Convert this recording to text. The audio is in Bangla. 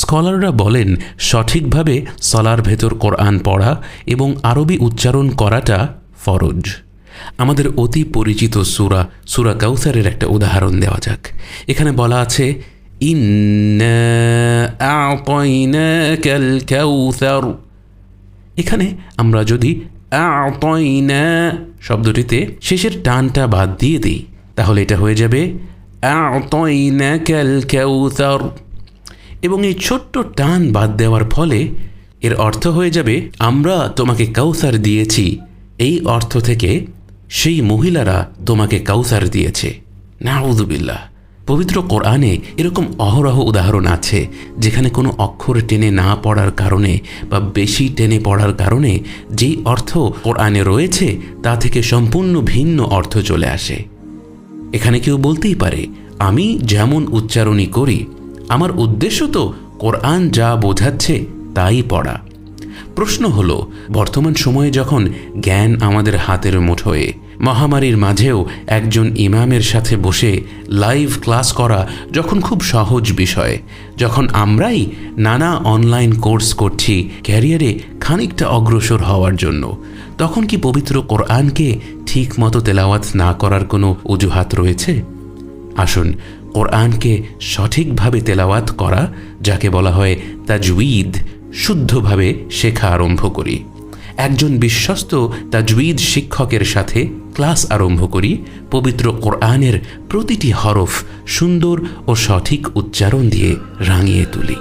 স্কলাররা বলেন, সঠিকভাবে সলার ভেতর কোরআন পড়া এবং আরবি উচ্চারণ করাটা ফরজ। আমাদের অতি পরিচিত সুরা সুরা কাউসারের একটা উদাহরণ দেওয়া যাক। এখানে বলা আছে এখানে আমরা যদি শব্দটিতে শেষের টানটা বাদ দিয়ে দিই, তাহলে এটা হয়ে যাবে কাউসার এবং এই ছোট্ট টান বাদ দেওয়ার ফলে এর অর্থ হয়ে যাবে, আমরা তোমাকে কাউসার দিয়েছি। এই অর্থ থেকে সেই মহিলারা তোমাকে কাউসার দিয়েছে। নাউদুবিল্লাহ পবিত্র কোরআনে এরকম অহরহ উদাহরণ আছে, যেখানে কোনো অক্ষর টেনে না পড়ার কারণে বা বেশি টেনে পড়ার কারণে যেই অর্থ কোরআনে রয়েছে, তা থেকে সম্পূর্ণ ভিন্ন অর্থ চলে আসে। এখানে কেউ বলতেই পারে, আমি যেমন উচ্চারণই করি আমার উদ্দেশ্য তো কোরআন যা বোঝাচ্ছে তাই পড়া। প্রশ্ন হল, বর্তমান সময়ে যখন জ্ঞান আমাদের হাতের মুঠোয়, মহামারীর মাঝেও একজন ইমামের সাথে বসে লাইভ ক্লাস করা যখন খুব সহজ বিষয়, যখন আমরাই নানা অনলাইন কোর্স করছি ক্যারিয়ারে খানিকটা অগ্রসর হওয়ার জন্য, তখন কি পবিত্র কোরআনকে ঠিক মতো তেলাওয়াত না করার কোনো অজুহাত রয়েছে? আসুন কোরআনকে সঠিকভাবে তেলাওয়াত করা, যাকে বলা হয় তাজউইদ, শুদ্ধভাবে শেখা আরম্ভ করি। একজন বিশ্বস্ত তাজউইদ শিক্ষকের সাথে ক্লাস আরম্ভ করি, পবিত্র কোরআনের প্রতিটি হরফ সুন্দর ও সঠিক উচ্চারণ দিয়ে রাঙিয়ে তুলি।